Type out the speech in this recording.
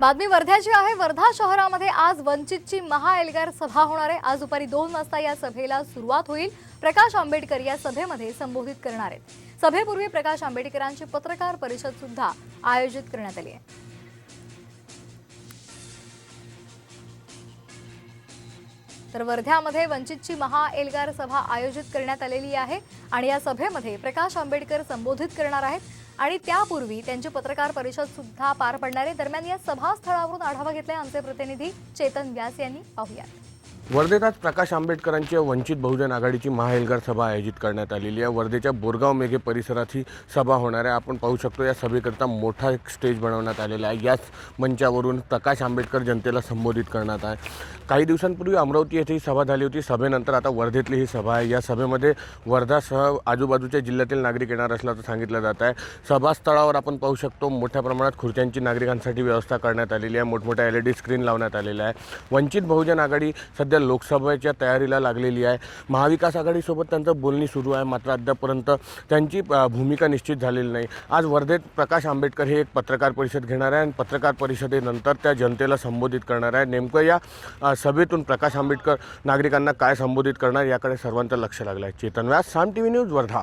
बातमी वर्ध्याची आहे. वर्धा शहरामध्ये आज वंचितची महाएल्गार सभा होणार आहे. आज दुपारी दोन वाजता या सभेला सुरुवात होईल. प्रकाश आंबेडकर या सभेमध्ये संबोधित करणार आहेत. सभेपूर्वी प्रकाश आंबेडकरांची पत्रकार परिषद सुद्धा आयोजित करण्यात आली आहे. तर वर्ध्यामध्ये वंचितची महाएल्गार सभा आयोजित करण्यात आलेली आहे आणि या सभेमध्ये प्रकाश आंबेडकर संबोधित करणार आहेत. आणि त्यापूर्वी त्यांची पत्रकार परिषद सुद्धा पार पडणार आहे. दरम्यान या सभास्थळावरून आढावा घेतलाय आमचे प्रतिनिधी चेतन व्यास यांनी. पाहुयात. वर्धेत आज प्रकाश आंबेडकरांची वंचित बहुजन आघाडीची महाएल्गार सभा आयोजित करण्यात आलेली आहे. वर्धेच्या बोरगाव मेघे परिसरात ही सभा होणार आहे. आपण पाहू शकतो या सभेकरता मोठा एक स्टेज बनवण्यात आलेला आहे. याच मंचावरून प्रकाश आंबेडकर जनतेला संबोधित करण्यात आहे काही दिवसांपूर्वी अमरावती येथे ही सभा झाली होती. सभेनंतर आता वर्धेतली ही सभा आहे. या सभेमध्ये वर्धासह आजूबाजूच्या जिल्ह्यातील नागरिक येणार असल्याचं सांगितलं जात आहे. सभास्थळावर आपण पाहू शकतो मोठ्या प्रमाणात खुर्च्यांची नागरिकांसाठी व्यवस्था करण्यात आलेली आहे. मोठमोठ्या एल ई डी स्क्रीन लावण्यात आलेल्या आहे वंचित बहुजन आघाडी सध्या लोकसभेच्या तयारीला लागलेली आहे. महाविकास आघाडीसोबत त्यांचं बोलणी सुरू आहे. मात्र अद्यापर्यंत त्यांची भूमिका निश्चित झालेली नाही. आज वर्धेत प्रकाश आंबेडकर हे एक पत्रकार परिषद घेणार आहे आणि पत्रकार परिषदेनंतर त्या जनतेला संबोधित करणार आहे. नेमकं या सभेतून प्रकाश आंबेडकर नागरिकांना काय संबोधित करणार याकडे सर्वांचं लक्ष लागलं आहे Chetan Vyas Saam T V news Wardha.